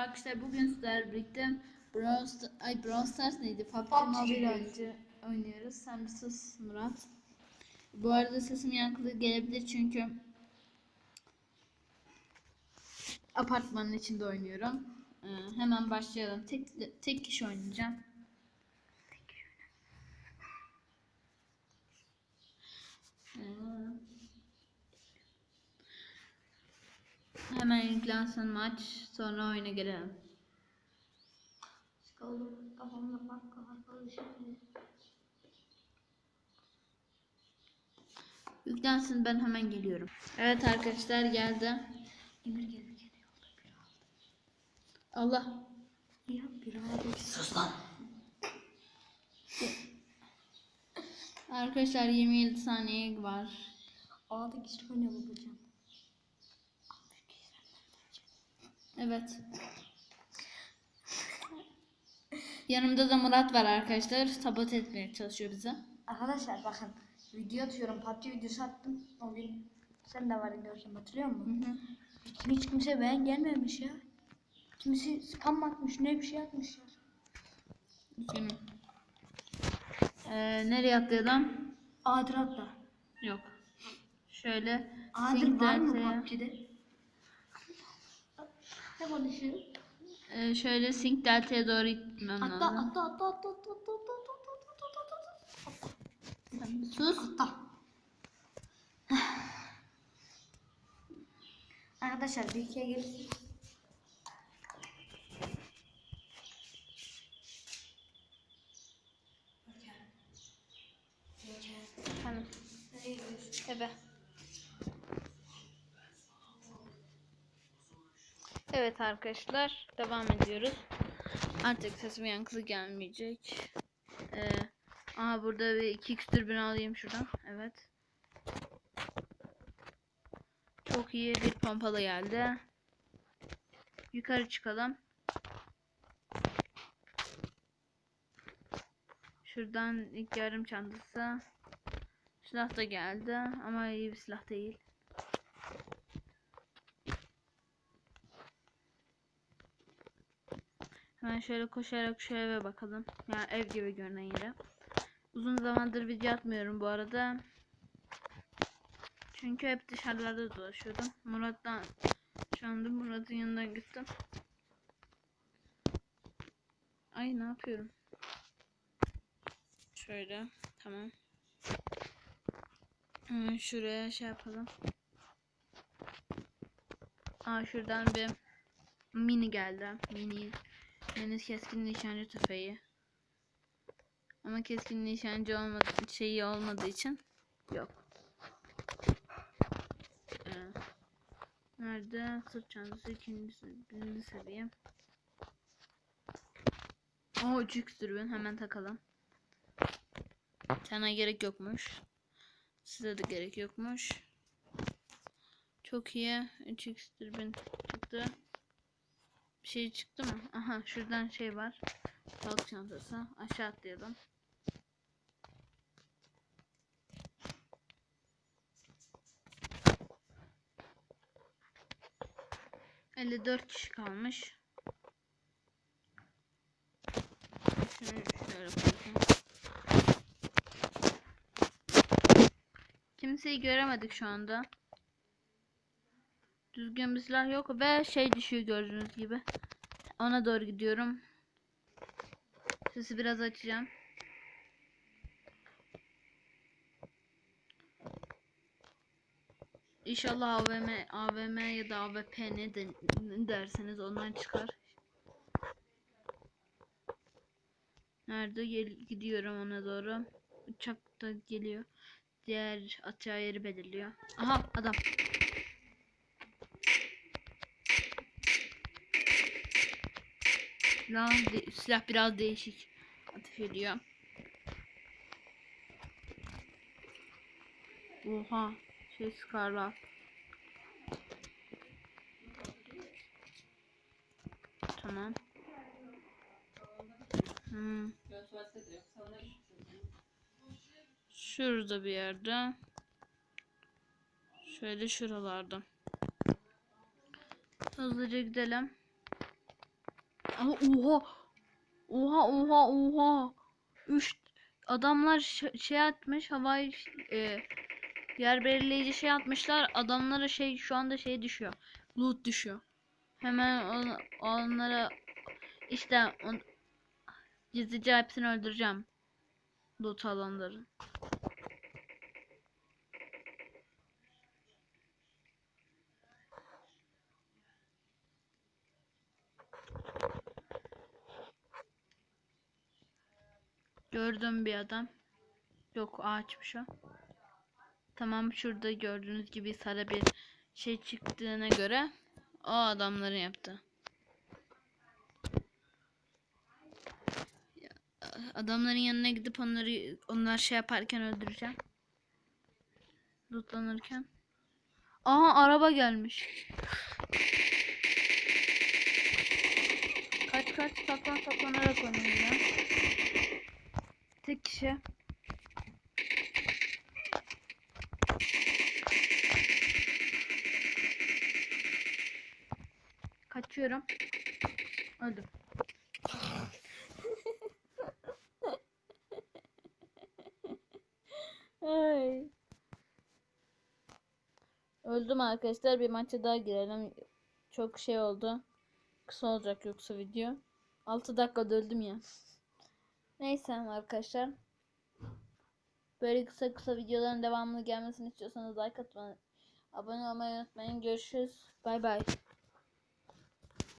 Arkadaşlar bugün sizlerle birlikte Sta- ay Brawl Stars neydi? PUBG Mobile oyuncu oynuyoruz. Sen bir sus Murat. Bu arada sesim yankılı gelebilir çünkü apartmanın içinde oynuyorum. Ee, hemen başlayalım. Tek tek kişi oynayacağım. Hemen yüklensin maç. Sonra oyuna girelim. Sıkıldım. Kafamda bak kapalı şimdi. Yüklensin ben hemen geliyorum. Evet arkadaşlar geldi. Emir geldi gene yolda bir aldı. Allah. Ya bir aldı. Sus lan. Arkadaşlar 27 saniye var. Ağda gizli oyna babacığım. Evet. Yanımda da Murat var arkadaşlar. Sabot etmeye çalışıyor bize. Arkadaşlar bakın. Video atıyorum. PUBG videosu attım. O gün sen de var görsem hatırlıyor Hı musun? hı. Hiç, hiç kimse beğen gelmemiş ya. Kimisi spam atmış ne bir şey atmış ya. Üzgünüm. Ee, nereye atlayalım? Adil atla. Yok. Şöyle. Sync var mı PUBG'de? Ne konuşuyor? Ee, şöyle sync delta'ya doğru gitmem Atla lazım. atla atla atla atla atla atla atla atla atla atla atla Sen bir sus. atla. Arkadaşlar bir ikiye gelirsin. Tamam. Ebe. Evet arkadaşlar devam ediyoruz. Artık sesim yankılı gelmeyecek. Ee, aha burada bir 2x dürbün alayım şuradan. Evet. Çok iyi bir pompalı geldi. Yukarı çıkalım. Şuradan ilk yarım çantası. Silah da geldi ama iyi bir silah değil. Hemen şöyle koşarak şu eve bakalım. Yani ev gibi görünen yere. Uzun zamandır video atmıyorum bu arada. Çünkü hep dışarılarda dolaşıyordum. Murat'tan şu anda Murat'ın yanından gittim. Ay ne yapıyorum? Şöyle tamam. Şuraya şey yapalım. Aa şuradan bir mini geldi. Mini mini keskin nişancı tüfeği. Ama keskin nişancı olmadı şeyi olmadığı için yok. Ee, nerede? Sırt çantası ikincisi birinci seviye. O 3 dürbün hemen takalım. Sana gerek yokmuş. Size de gerek yokmuş. Çok iyi. 3x dürbün çıktı. Bir şey çıktı mı? Aha şuradan şey var. Sağlık çantası. Aşağı atlayalım. Elli dört kişi kalmış. Kimseyi göremedik şu anda. Düzgün bir silah yok ve şey düşüyor gördüğünüz gibi. Ona doğru gidiyorum. Sesi biraz açacağım. İnşallah AVM, AVM ya da AWP ne, de, derseniz ondan çıkar. Nerede? Gel, gidiyorum ona doğru. Uçak da geliyor. Diğer atacağı yeri belirliyor. Aha adam. Silah, silah biraz değişik. Ateş ediyor. Oha. Şey sıkarlar. Tamam. Hmm. Şurada bir yerde. Şöyle şuralarda. Hızlıca gidelim. Aa, Oha. Oha oha oha. Üç adamlar şey atmış havai e, yer belirleyici şey atmışlar. Adamlara şey şu anda şey düşüyor. Loot düşüyor. Hemen on, onlara işte on, gizlice hepsini öldüreceğim. Loot alanların. Gördüm bir adam. Yok ağaçmış o. Tamam şurada gördüğünüz gibi sarı bir şey çıktığına göre o adamların yaptı. Ya, Adamların yanına gidip onları onlar şey yaparken öldüreceğim. Lootlanırken. Aha araba gelmiş. Kaç kaç saklan saklanarak oynayacağım. Tek kişi. Kaçıyorum. Öldüm. Ay. Öldüm arkadaşlar. Bir maça daha girelim. Çok şey oldu. Kısa olacak yoksa video. 6 dakikada öldüm ya. Neyse arkadaşlar. Böyle kısa kısa videoların devamlı gelmesini istiyorsanız like atmayı, abone olmayı unutmayın. Görüşürüz. Bay bay.